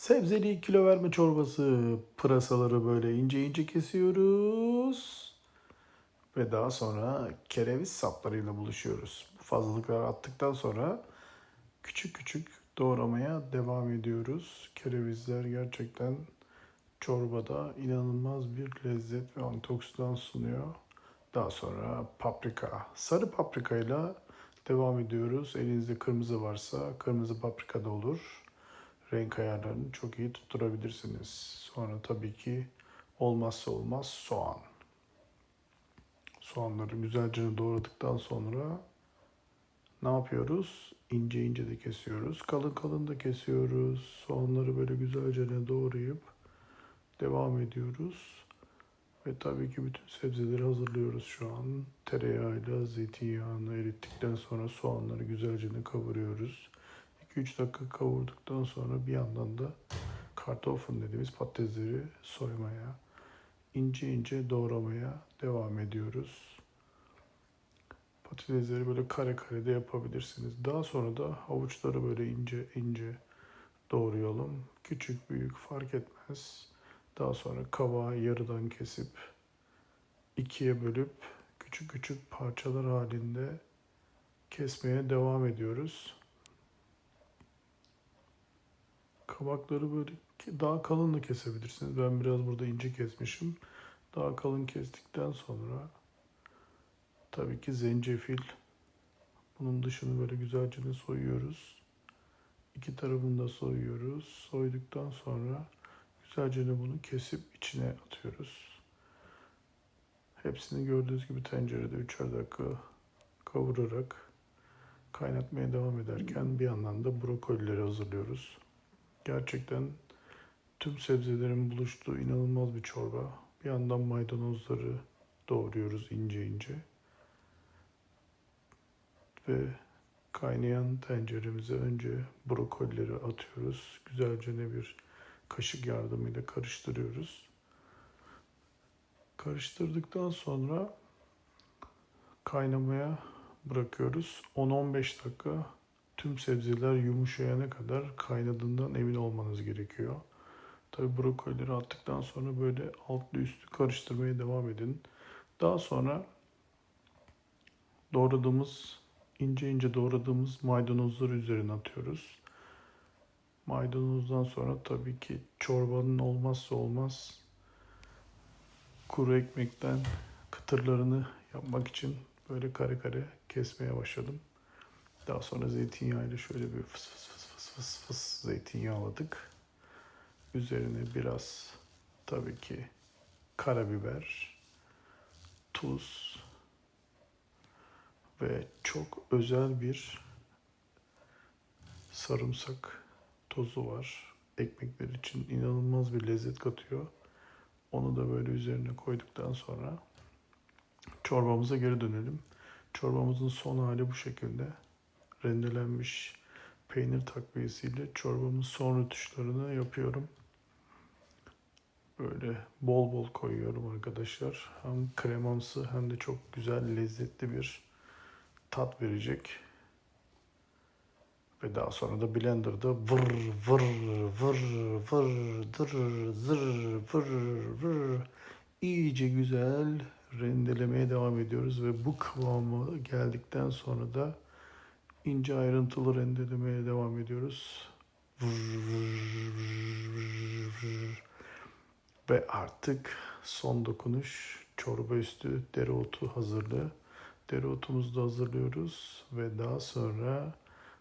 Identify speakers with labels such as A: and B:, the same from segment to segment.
A: Sebzeli kilo verme çorbası. Pırasaları böyle ince ince kesiyoruz. Ve daha sonra kereviz saplarıyla buluşuyoruz. Bu fazlalıkları attıktan sonra küçük küçük doğramaya devam ediyoruz. Kerevizler gerçekten çorbada inanılmaz bir lezzet ve antioksidan sunuyor. Daha sonra paprika. Sarı paprikayla devam ediyoruz. Elinizde kırmızı varsa kırmızı paprika da olur. Renk ayarlarını çok iyi tutturabilirsiniz. Sonra tabii ki olmazsa olmaz soğan. Soğanları güzelce doğradıktan sonra ne yapıyoruz? İnce ince de kesiyoruz. Kalın kalın da kesiyoruz. Soğanları böyle güzelce doğrayıp devam ediyoruz. Ve tabii ki bütün sebzeleri hazırlıyoruz şu an. Tereyağıyla zeytinyağını erittikten sonra soğanları güzelce kavuruyoruz. 2-3 dakika kavurduktan sonra bir yandan da kartofun dediğimiz patatesleri soymaya, ince ince doğramaya devam ediyoruz. Patatesleri böyle kare kare de yapabilirsiniz. Daha sonra da havuçları böyle ince ince doğrayalım. Küçük büyük fark etmez. Daha sonra kabağı yarıdan kesip ikiye bölüp küçük küçük parçalar halinde kesmeye devam ediyoruz. Kabakları böyle daha kalın da kesebilirsiniz. Ben biraz burada ince kesmişim. Daha kalın kestikten sonra tabii ki zencefil. Bunun dışını böyle güzelce de soyuyoruz. İki tarafını da soyuyoruz. Soyduktan sonra güzelce de bunu kesip içine atıyoruz. Hepsini gördüğünüz gibi tencerede üçer dakika kavurarak kaynatmaya devam ederken bir yandan da brokolileri hazırlıyoruz. Gerçekten tüm sebzelerin buluştuğu inanılmaz bir çorba. Bir yandan maydanozları doğruyoruz ince ince. Ve kaynayan tenceremize önce brokolileri atıyoruz. Güzelce ne bir kaşık yardımıyla karıştırıyoruz. Karıştırdıktan sonra kaynamaya bırakıyoruz. 10-15 dakika tüm sebzeler yumuşayana kadar kaynadığından emin olmanız gerekiyor. Tabi brokolileri attıktan sonra böyle altlı üstü karıştırmaya devam edin. Daha sonra doğradığımız, ince ince doğradığımız maydanozları üzerine atıyoruz. Maydanozdan sonra tabii ki çorbanın olmazsa olmaz kuru ekmekten kıtırlarını yapmak için böyle kare kare kesmeye başladım. Daha sonra zeytinyağıyla şöyle bir fıs fıs fıs fıs fıs fıs zeytinyağladık. Üzerine biraz tabii ki karabiber, tuz ve çok özel bir sarımsak tozu var. Ekmekler için inanılmaz bir lezzet katıyor. Onu da böyle üzerine koyduktan sonra çorbamıza geri dönelim. Çorbamızın son hali bu şekilde. Rendelenmiş peynir takviyesiyle çorbamın son rötuşlarını yapıyorum. Böyle bol bol koyuyorum arkadaşlar. Hem kremamsı hem de çok güzel lezzetli bir tat verecek. Ve daha sonra da blenderda vır vır vır vır dır zır vır vır iyice güzel rendelemeye devam ediyoruz ve bu kıvamı geldikten sonra da ince ayrıntılı rendelemeye devam ediyoruz. Ve artık son dokunuş çorba üstü dereotu hazırlığı. Dereotumuzu da hazırlıyoruz ve daha sonra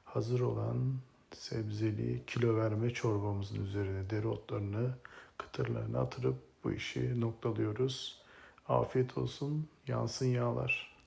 A: hazır olan sebzeli kilo verme çorbamızın üzerine dereotlarını, kıtırlarını atırıp bu işi noktalıyoruz. Afiyet olsun, yansın yağlar.